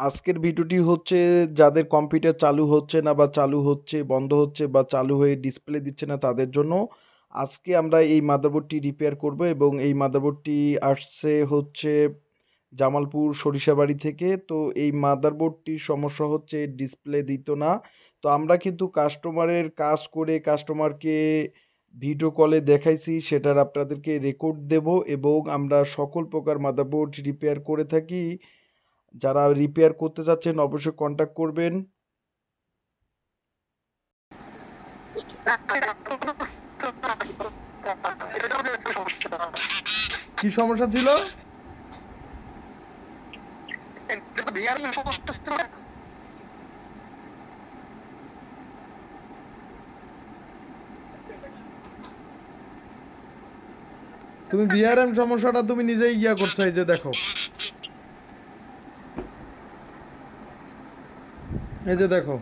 আজকের ভিডিওটি হচ্ছে যাদের কম্পিউটার চালু হচ্ছে না বা চালু হচ্ছে, বন্ধ হচ্ছে বা চালু হয়ে ডিসপ্লে দিচ্ছে না তাদের জন্য আজকে আমরা এই মাদারবোর্ডটি রিপেয়ার করব এবং এই মাদারবোর্ডটি আসছে হচ্ছে জামালপুর সরিষাবাড়ি থেকে। তো এই মাদারবোর্ডটির সমস্যা হচ্ছে ডিসপ্লে দিত না। তো আমরা কিন্তু কাস্টমারের কাজ করে কাস্টমারকে ভিডিও কলে দেখাইছি, সেটার আপনাদেরকে রেকর্ড দেব এবং আমরা সকল প্রকার মাদারবোর্ড রিপেয়ার করে থাকি। যারা রিপেয়ার করতে চাচ্ছেন অবশ্যই কন্ট্যাক্ট করবেন। কি সমস্যা ছিল? তুমি বিআরএম সমস্যাটা তুমি নিজেই ইয়া করছ, এই যে দেখো। এই যে দেখো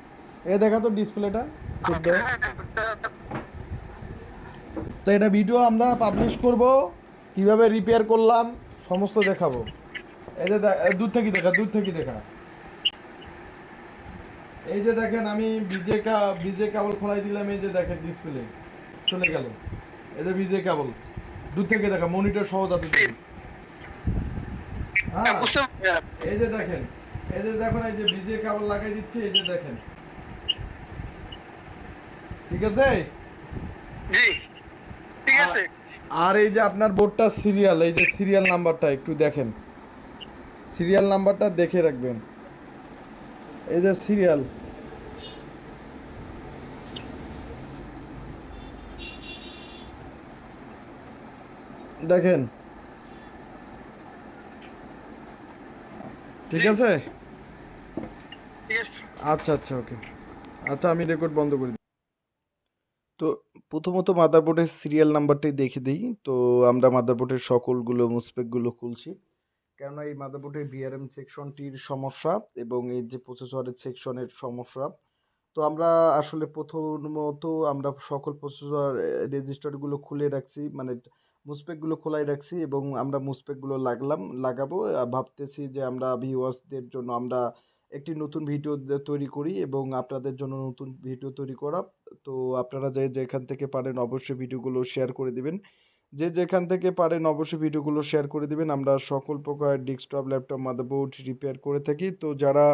এ দেখা তো ডিসপ্লেটা তো এটা ভিডিও আমরা পাবলিশ করব কীভাবে রিপেয়ার করলাম সমস্ত দেখাবো। এই যে দূর থেকে দেখা দূর থেকে দেখা। এই যে দেখেন আমি বিজে কা বিজে কেবল খোলাই দিলাম এই যে দেখেন ডিসপ্লে চলে গেল। এই যে বিজে কেবল দূর থেকে দেখা মনিটর সহ দেখি। হ্যাঁ। এই যে দেখেন এই যে দেখুন এই যে বিজে কেবল লাগাই দিচ্ছি এই যে দেখেন। ঠিক আছে? জি ঠিক আছে। আর এই যে আপনার বোর্ডটা সিরিয়াল এই যে সিরিয়াল নাম্বারটা একটু দেখেন। সিরিয়াল নাম্বারটা দেখে রাখবেন। এই যে সিরিয়াল দেখেন। ঠিক আছে? ঠিক আছে আচ্ছা আচ্ছা ওকে আচ্ছা আমি রেকর্ড বন্ধ করে দিই। তো প্রথমত মাদারবোর্ডের সিরিয়াল নাম্বারটাই দেখে দিই। তো আমরা মাদারবোর্ডের সকলগুলো মুসপেকগুলো খুলছি। কেননা এই মাদারবোর্ডের বিআরএম সেকশনটির সমস্যা এবং এই যে প্রসেসরের সেকশনের সমস্যা। তো আমরা আসলে প্রথমত আমরা সকল প্রসেসর রেজিস্টারগুলো খুলে রাখছি মানে মুসপেকগুলো খোলাই রাখছি এবং আমরা মুসপেকগুলো লাগলাম লাগাবো। ভাবতেছি যে আমরা ভিউয়ার্সদের জন্য আমরা একটি নতুন ভিডিও তৈরি করি এবং আপনাদের জন্য নতুন ভিডিও তৈরি করা। তো আপনারা যে যেখান থেকে পারেন অবশ্যই ভিডিওগুলো শেয়ার করে দিবেন। যে যেখান থেকে পারেন অবশ্যই ভিডিওগুলো শেয়ার করে দিবেন। আমরা সকল প্রকার ডেস্কটপ ল্যাপটপ মাদারবোর্ড রিপেয়ার করে থাকি। তো যারা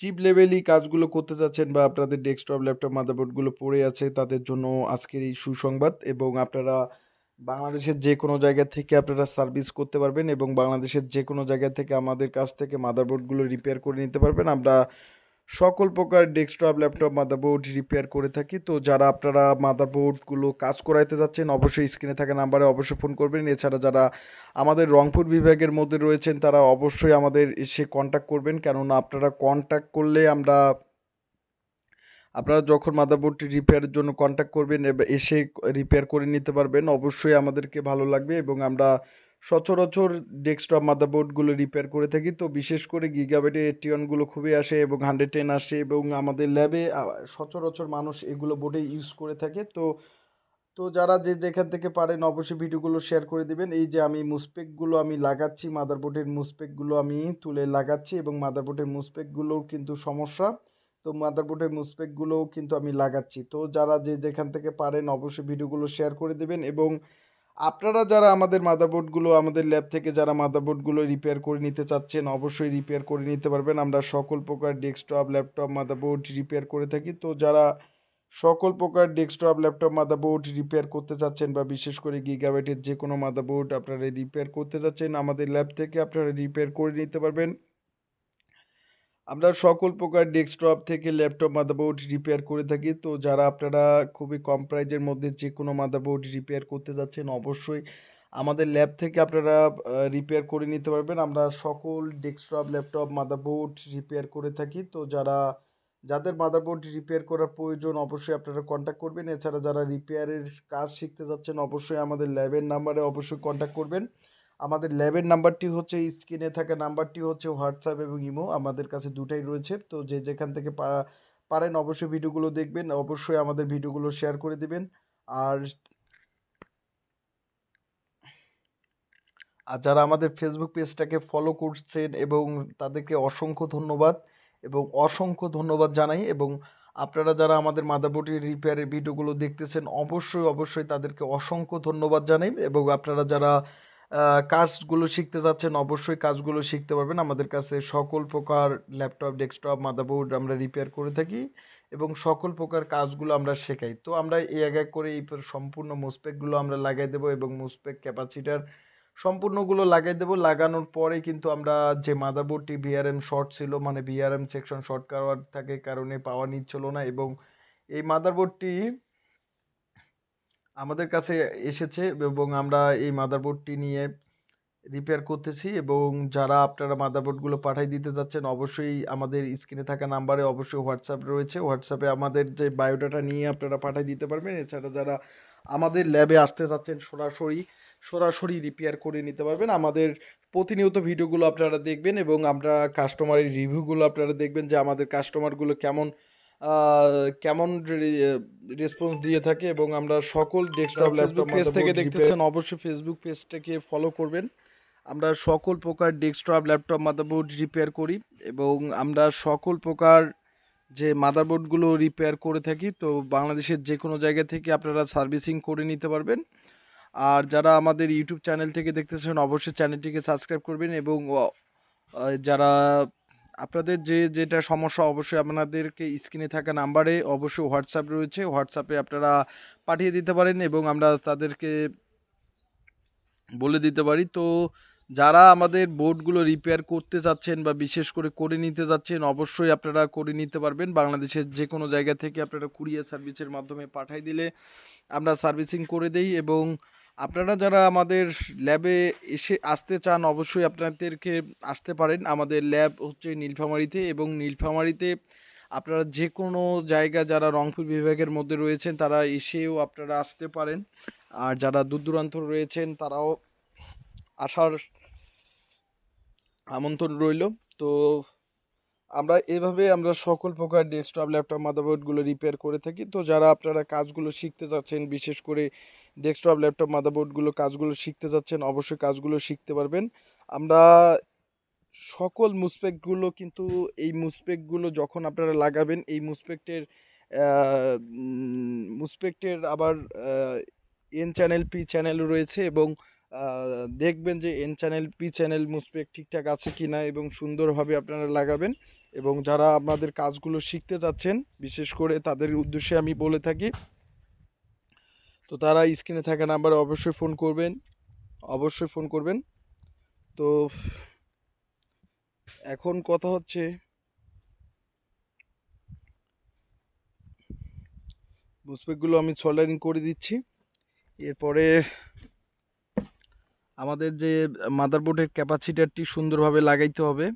চিপ লেভেলই কাজগুলো করতে চাচ্ছেন বা আপনাদের ডেস্কটপ ল্যাপটপ মাদারবোর্ডগুলো পড়ে আছে, তাদের জন্য আজকের এই সুসংবাদ এবং আপনারা বাংলাদেশের যে কোনো জায়গা থেকে আপনারা সার্ভিস করতে পারবেন এবং বাংলাদেশের যে কোনো জায়গা থেকে আমাদের কাছ থেকে মাদারবোর্ডগুলো রিপেয়ার করে নিতে পারবেন। আমরা সকল প্রকার ডেস্কটপ ল্যাপটপ মাদারবোর্ড রিপেয়ার করে থাকি। তো যারা আপনারা মাদারবোর্ডগুলো কাজ করাইতে যাচ্ছেন, অবশ্যই স্ক্রিনে থাকা নাম্বারে অবশ্যই ফোন করবেন। এছাড়া যারা আমাদের রংপুর বিভাগের মধ্যে রয়েছেন, তারা অবশ্যই আমাদের এসে কন্ট্যাক্ট করবেন। কেননা আপনারা কন্ট্যাক্ট করলে আমরা আপনারা যখন মাদারবোর্ডটি রিপেয়ারের জন্য কন্ট্যাক্ট করবেন এসে রিপেয়ার করে নিতে পারবেন। অবশ্যই আমাদেরকে ভালো লাগবে এবং আমরা সচরাচর ডেস্কটপ মাদারবোর্ডগুলো রিপেয়ার করে থাকি। তো বিশেষ করে গিগাবাইটের এটিওয়ানগুলো খুবই আসে এবং হান্ড্রেড টেন আসে এবং আমাদের ল্যাবে সচরাচর মানুষ এগুলো বোর্ডে ইউজ করে থাকে। তো তো যারা যে যেখান থেকে পারেন অবশ্যই ভিডিওগুলো শেয়ার করে দিবেন। এই যে আমি মুসপেকগুলো আমি লাগাচ্ছি মাদারবোর্ডের মুসপেকগুলো আমি তুলে লাগাচ্ছি এবং মাদারবোর্ডের মুসপেকগুলোও কিন্তু সমস্যা। তো মাদারবোর্ডের মুসপেকগুলোও কিন্তু আমি লাগাচ্ছি। তো যারা যে যেখান থেকে পারেন অবশ্যই ভিডিওগুলো শেয়ার করে দেবেন এবং আপনারা যারা আমাদের মাদারবোর্ডগুলো আমাদের ল্যাব থেকে যারা মাদারবোর্ডগুলো রিপেয়ার করে নিতে চাচ্ছেন অবশ্যই রিপেয়ার করে নিতে পারবেন। আমরা সকল প্রকার ডেস্কটপ ল্যাপটপ মাদারবোর্ড রিপেয়ার করে থাকি। তো যারা সকল প্রকার ডেস্কটপ ল্যাপটপ মাদারবোর্ড রিপেয়ার করতে চাচ্ছেন বা বিশেষ করে গিগাবাইটের যে কোনো মাদারবোর্ড আপনারা রিপেয়ার করতে চাচ্ছেন, আমাদের ল্যাব থেকে আপনারা রিপেয়ার করে নিতে পারবেন। আমরা সকল প্রকার ডেস্কটপ থেকে ল্যাপটপ, মাদারবোর্ড রিপেয়ার করে থাকি। তো যারা আপনারা খুবই কম প্রাইজের মধ্যে যে কোনো মাদারবোর্ড রিপেয়ার করতে যাচ্ছেন, অবশ্যই আমাদের ল্যাব থেকে আপনারা রিপেয়ার করে নিতে পারবেন। আমরা সকল ডেস্কটপ, ল্যাপটপ, মাদারবোর্ড রিপেয়ার করে থাকি। তো যারা, যাদের মাদারবোর্ড রিপেয়ার করার প্রয়োজন, অবশ্যই আপনারা কন্ট্যাক্ট করবেন। এছাড়া যারা রিপেয়ারের কাজ শিখতে যাচ্ছেন, অবশ্যই আমাদের ল্যাবের নাম্বারে অবশ্যই কন্ট্যাক্ট করবেন। আমাদের ল্যাবের নাম্বারটি হচ্ছে, স্ক্রিনে থাকা নাম্বারটি হচ্ছে, হোয়াটসঅ্যাপ এবং ইমো আমাদের কাছে দুটাই রয়েছে। তো যে যেখান থেকে পারেন অবশ্যই ভিডিওগুলো দেখবেন, অবশ্যই আমাদের ভিডিওগুলো শেয়ার করে দিবেন। আর আর যারা আমাদের ফেসবুক পেজটাকে ফলো করছেন এবং তাদেরকে অসংখ্য ধন্যবাদ এবং অসংখ্য ধন্যবাদ জানাই এবং আপনারা যারা আমাদের মাদারবোর্ডের রিপেয়ারের ভিডিওগুলো দেখতেছেন, অবশ্যই অবশ্যই তাদেরকে অসংখ্য ধন্যবাদ জানাই এবং আপনারা যারা কাজগুলো শিখতে যাচ্ছেন, অবশ্যই কাজগুলো শিখতে পারবেন। আমাদের কাছে সকল প্রকার ল্যাপটপ, ডেস্কটপ, মাদারবোর্ড আমরা রিপেয়ার করে থাকি এবং সকল প্রকার কাজগুলো আমরা শেখাই। তো আমরা এই এক এক করে এই সম্পূর্ণ মুসপেকগুলো আমরা লাগাই দেবো এবং মুসপেক ক্যাপাসিটার সম্পূর্ণগুলো লাগাই দেবো। লাগানোর পরে কিন্তু আমরা যে মাদারবোর্ডটি ভিআরএম শর্ট ছিল মানে ভিআরএম সেকশন শর্ট করার থাকে, কারণে পাওয়া নিচ্ছিল না এবং এই মাদারবোর্ডটি আমাদের কাছে এসেছে এবং আমরা এই মাদারবোর্ডটি নিয়ে রিপেয়ার করতেছি এবং যারা আপনারা মাদারবোর্ডগুলো পাঠিয়ে দিতে যাচ্ছেন, অবশ্যই আমাদের স্ক্রিনে থাকা নাম্বারে অবশ্যই হোয়াটসঅ্যাপ রয়েছে। হোয়াটসঅ্যাপে আমাদের যে বায়োডাটা নিয়ে আপনারা পাঠিয়ে দিতে পারবেন। এছাড়া যারা আমাদের ল্যাবে আসতে চাচ্ছেন সরাসরি সরাসরি রিপেয়ার করে নিতে পারবেন। আমাদের প্রতিনিয়ত ভিডিওগুলো আপনারা দেখবেন এবং আমরা কাস্টমারের রিভিউগুলো আপনারা দেখবেন যে আমাদের কাস্টমারগুলো কেমন কেমন রেসপন্স দিয়ে থাকে এবং আমরা সকল ডেস্কটপ ল্যাপটপ পেজ থেকে দেখতেছেন অবশ্যই ফেসবুক পেজটাকে ফলো করবেন। আমরা সকল প্রকার ডেস্কটপ ল্যাপটপ মাদারবোর্ড রিপেয়ার করি এবং আমরা সকল প্রকার যে মাদারবোর্ডগুলো রিপেয়ার করে থাকি তো বাংলাদেশের যে কোনো জায়গা থেকে আপনারা সার্ভিসিং করে নিতে পারবেন। আর যারা আমাদের ইউটিউব চ্যানেল থেকে দেখতেছেন অবশ্যই চ্যানেলটিকে সাবস্ক্রাইব করবেন এবং যারা আপনাদের যে, যেটা সমস্যা অবশ্যই আপনাদেরকে স্ক্রিনে থাকা নাম্বারে অবশ্যই হোয়াটসঅ্যাপ রয়েছে। হোয়াটসঅ্যাপে আপনারা পাঠিয়ে দিতে পারেন এবং আমরা তাদেরকে বলে দিতে পারি। তো যারা আমাদের বোর্ডগুলো রিপেয়ার করতে যাচ্ছেন বা বিশেষ করে করে নিতে যাচ্ছেন অবশ্যই আপনারা করে নিতে পারবেন। বাংলাদেশের যে কোনো জায়গা থেকে আপনারা কুরিয়ার সার্ভিসের মাধ্যমে পাঠাই দিলে আমরা সার্ভিসিং করে দেই এবং আপনারা যারা আমাদের ল্যাবে এসে আসতে চান, অবশ্যই আপনাদেরকে আসতে পারেন। আমাদের ল্যাব হচ্ছে নীলফামারীতে এবং নীলফামারীতে আপনারা যে কোনো জায়গা যারা রংপুর বিভাগের মধ্যে রয়েছেন, তারা এসেও আপনারা আসতে পারেন। আর যারা দূর দূরান্ত রয়েছেন, তারাও আসার আমন্ত্রণ রইল। তো আমরা এভাবে আমরা সকল প্রকার ডেস্কটপ ল্যাপটপ মাদারবোর্ডগুলো রিপেয়ার করে থাকি। তো যারা আপনারা কাজগুলো শিখতে যাচ্ছেন, বিশেষ করে ডেস্কটপ ল্যাপটপ মাদারবোর্ডগুলো কাজগুলো শিখতে যাচ্ছেন, অবশ্যই কাজগুলো শিখতে পারবেন। আমরা সকল মুসপেকগুলো কিন্তু এই মুসপেকগুলো যখন আপনারা লাগাবেন, এই মুসপেক্টের মুসপেক্টের আবার এন চ্যানেল পি চ্যানেল রয়েছে এবং দেখবেন যে এন চ্যানেল পি চ্যানেল মুসপেক ঠিকঠাক আছে কি না এবং সুন্দরভাবে আপনারা লাগাবেন এবং যারা আপনাদের কাজগুলো শিখতে যাচ্ছেন, বিশেষ করে তাদের উদ্দেশ্যে আমি বলে থাকি, তো তারা স্ক্রিনে থাকা নাম্বারে অবশ্যই ফোন করবেন, অবশ্যই ফোন করবেন। তো এখন কথা হচ্ছে, মুসপেকগুলো আমি সোল্ডারিং করে দিচ্ছি, এরপরে আমাদের যে মাদারবোর্ডের ক্যাপাসিটারটি সুন্দরভাবে লাগাইতে হবে।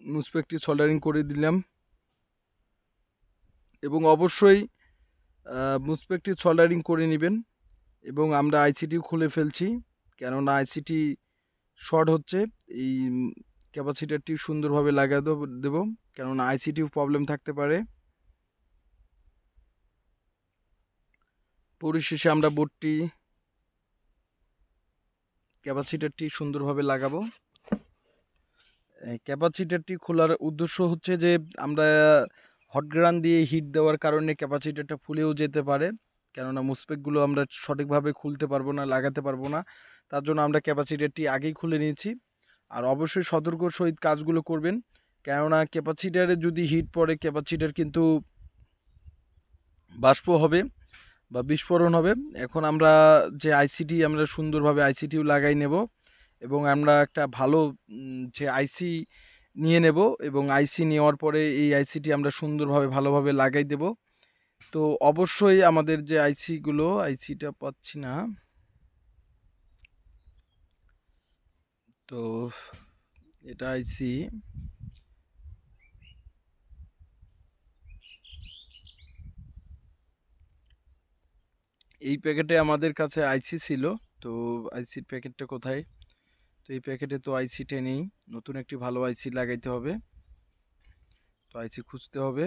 মুসপেকটি সোল্ডারিং করে দিলাম। এবং অবশ্যই মুসপেকটি সোল্ডারিং করে নেবেন এবং আমরা আইসিটিও খুলে ফেলছি। কেননা আইসিটি শর্ট হচ্ছে, এই ক্যাপাসিটারটি সুন্দরভাবে দেব, দেবো। কেননা আইসিটিও প্রবলেম থাকতে পারে। পরিশেষে আমরা বোর্ডটি ক্যাপাসিটারটি সুন্দরভাবে লাগাবো। ক্যাপাসিটারটি খোলার উদ্দেশ্য হচ্ছে যে আমরা হট গ্রান দিয়ে হিট দেওয়ার কারণে ক্যাপাসিটারটা ফুলেও যেতে পারে, কেননা মুসপেকগুলো আমরা সঠিকভাবে খুলতে পারব না, লাগাতে পারব না। তার জন্য আমরা ক্যাপাসিটারটি আগেই খুলে নিয়েছি। আর অবশ্যই সতর্ক সহিত কাজগুলো করবেন, কেননা ক্যাপাসিটারে যদি হিট পড়ে, ক্যাপাসিটার কিন্তু বাষ্প হবে। বা বিস্ফোরণ হবে। এখন আমরা যে আইসিটি আমরা সুন্দরভাবে আইসিটিও লাগাই নেব এবং আমরা একটা ভালো যে আইসি নিয়ে নেব এবং আইসি নেওয়ার পরে এই আইসিটি আমরা সুন্দরভাবে, ভালোভাবে লাগাই দেব। তো অবশ্যই আমাদের যে আইসিগুলো আইসিটা পাচ্ছি না। তো এটা আইসি এই প্যাকেটে আমাদের কাছে আইসি ছিল। তো আইসির প্যাকেটটা কোথায়? তো এই প্যাকেটে তো আইসিটা নেই। নতুন একটি ভালো আইসি লাগাইতে হবে। তো আইসি খুঁজতে হবে।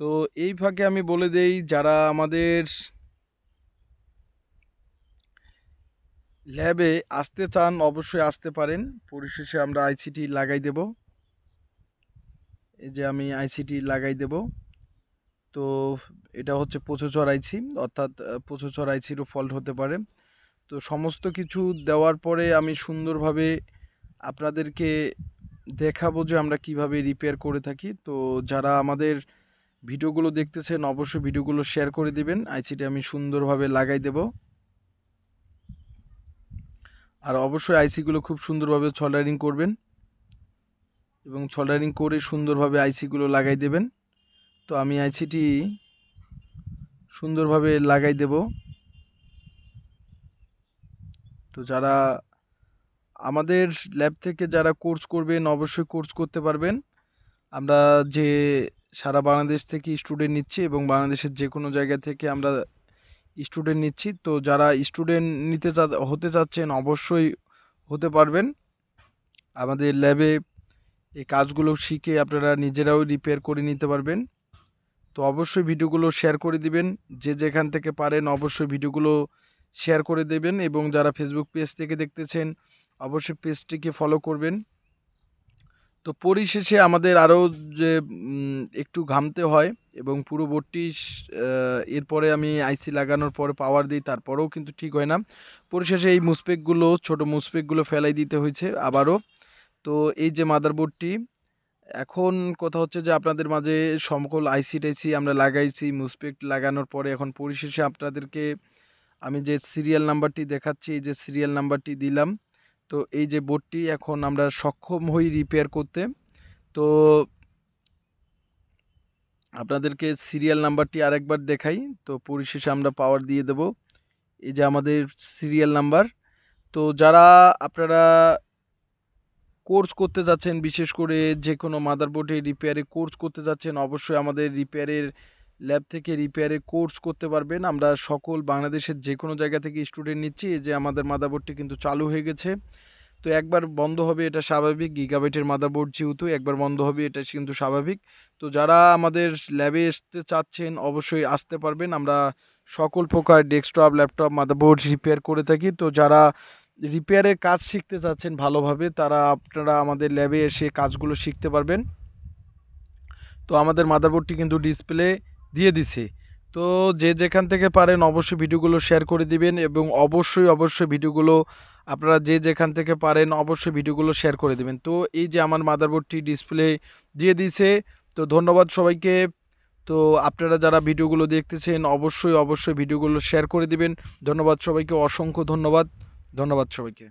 তো এই ফাঁকে আমি বলে দেই, যারা আমাদের ল্যাবে আসতে চান, অবশ্যই আসতে পারেন। পরিশেষে আমরা আইসিটি লাগাই দেব। এই যে আমি আইসিটি লাগাই দেব। তো এটা হচ্ছে প্রসেসর আইসি অর্থাৎ প্রসেসর আইসিরও ফল্ট হতে পারে। তো সমস্ত কিছু দেওয়ার পরে আমি সুন্দরভাবে আপনাদেরকে দেখাবো যে আমরা কীভাবে রিপেয়ার করে থাকি। তো যারা আমাদের ভিডিওগুলো দেখতেছেন, অবশ্যই ভিডিওগুলো শেয়ার করে দিবেন। আইসিটি আমি সুন্দরভাবে লাগাই দেব। আর অবশ্যই আইসিগুলো খুব সুন্দরভাবে ছল্ডারিং করবেন এবং ছল্ডারিং করে সুন্দরভাবে আইসিগুলো লাগাই দেবেন। তো আমি আইসিটি সুন্দরভাবে লাগাই দেব। তো যারা আমাদের ল্যাব থেকে যারা কোর্স করবেন, অবশ্যই কোর্স করতে পারবেন। আমরা যে সারা বাংলাদেশ থেকে স্টুডেন্ট নিচ্ছি এবং বাংলাদেশের যে কোনো জায়গা থেকে আমরা স্টুডেন্ট নিচ্ছি, তো যারা স্টুডেন্ট নিতে চা, হতে চাচ্ছেন অবশ্যই হতে পারবেন। আমাদের ল্যাবে এই কাজগুলো শিখে আপনারা নিজেরাও রিপেয়ার করে নিতে পারবেন। তো অবশ্যই ভিডিওগুলো শেয়ার করে দিবেন। যে যেখান থেকে পারেন অবশ্যই ভিডিওগুলো শেয়ার করে দেবেন এবং যারা ফেসবুক পেজ থেকে দেখতেছেন, অবশ্যই পেজটিকে ফলো করবেন। তো পরিশেষে আমাদের আরও যে একটু ঘামতে হয় এবং পুরো বোর্ডটি এরপরে আমি আইসি লাগানোর পরে পাওয়ার দিই, তারপরেও কিন্তু ঠিক হয় না। পরিশেষে এই মুসপেকগুলো, ছোট মুসপেকগুলো ফেলাই দিতে হয়েছে আবারও। তো এই যে মাদারবোর্ডটি এখন কথা হচ্ছে যে, আপনাদের মাঝে সকল আইসি টাইসি আমরা লাগাইছি মুসপেক লাগানোর পরে এখন পরিশেষে আপনাদেরকে আমি যে সিরিয়াল নাম্বারটি দেখাচ্ছি, এই যে সিরিয়াল নাম্বারটি দিলাম। তো এই যে বোর্ডটি এখন আমরা সক্ষম হই রিপেয়ার করতে। তো আপনাদেরকে সিরিয়াল নাম্বারটি আরেকবার দেখাই। তো পরিশেষে আমরা পাওয়ার দিয়ে দেব। এই যে আমাদের সিরিয়াল নাম্বার তো যারা আপনারা কোর্স করতে যাচ্ছেন, বিশেষ করে যে কোনো মাদারবোর্ডে রিপেয়ারে কোর্স করতে যাচ্ছেন, অবশ্যই আমাদের রিপেয়ারের ল্যাব থেকে রিপেয়ারের কোর্স করতে পারবেন। আমরা সকল বাংলাদেশের যে কোনো জায়গা থেকে স্টুডেন্ট নিচ্ছি যে আমাদের মাদারবোর্ডটি কিন্তু চালু হয়ে গেছে। তো একবার বন্ধ হবে এটা স্বাভাবিক গিগাবাইটের মাদারবোর্ড যেহেতু, একবার বন্ধ হবে এটা কিন্তু স্বাভাবিক। তো যারা আমাদের ল্যাবে আসতে চাচ্ছেন, অবশ্যই আসতে পারবেন। আমরা সকল প্রকার ডেস্কটপ ল্যাপটপ মাদারবোর্ড রিপেয়ার করে থাকি। তো যারা রিপেয়ারের কাজ শিখতে চাচ্ছেন ভালোভাবে, তারা আপনারা আমাদের ল্যাবে এসে কাজগুলো শিখতে পারবেন। তো আমাদের মাদারবোর্ডটি কিন্তু ডিসপ্লে দিয়ে দিছে। তো যে যেখান থেকে পারেন অবশ্যই ভিডিওগুলো শেয়ার করে দিবেন এবং অবশ্যই অবশ্যই ভিডিওগুলো আপনারা যে যেখান থেকে পারেন অবশ্যই ভিডিওগুলো শেয়ার করে দিবেন। তো এই যে আমার মাদারবোর্ডটি ডিসপ্লে দিয়ে দিয়েছে তো ধন্যবাদ সবাইকে। তো আপনারা যারা ভিডিওগুলো দেখতেছেন অবশ্যই অবশ্যই ভিডিওগুলো শেয়ার করে দিবেন। ধন্যবাদ সবাইকে, অসংখ্য ধন্যবাদ। ধন্যবাদ সবাইকে।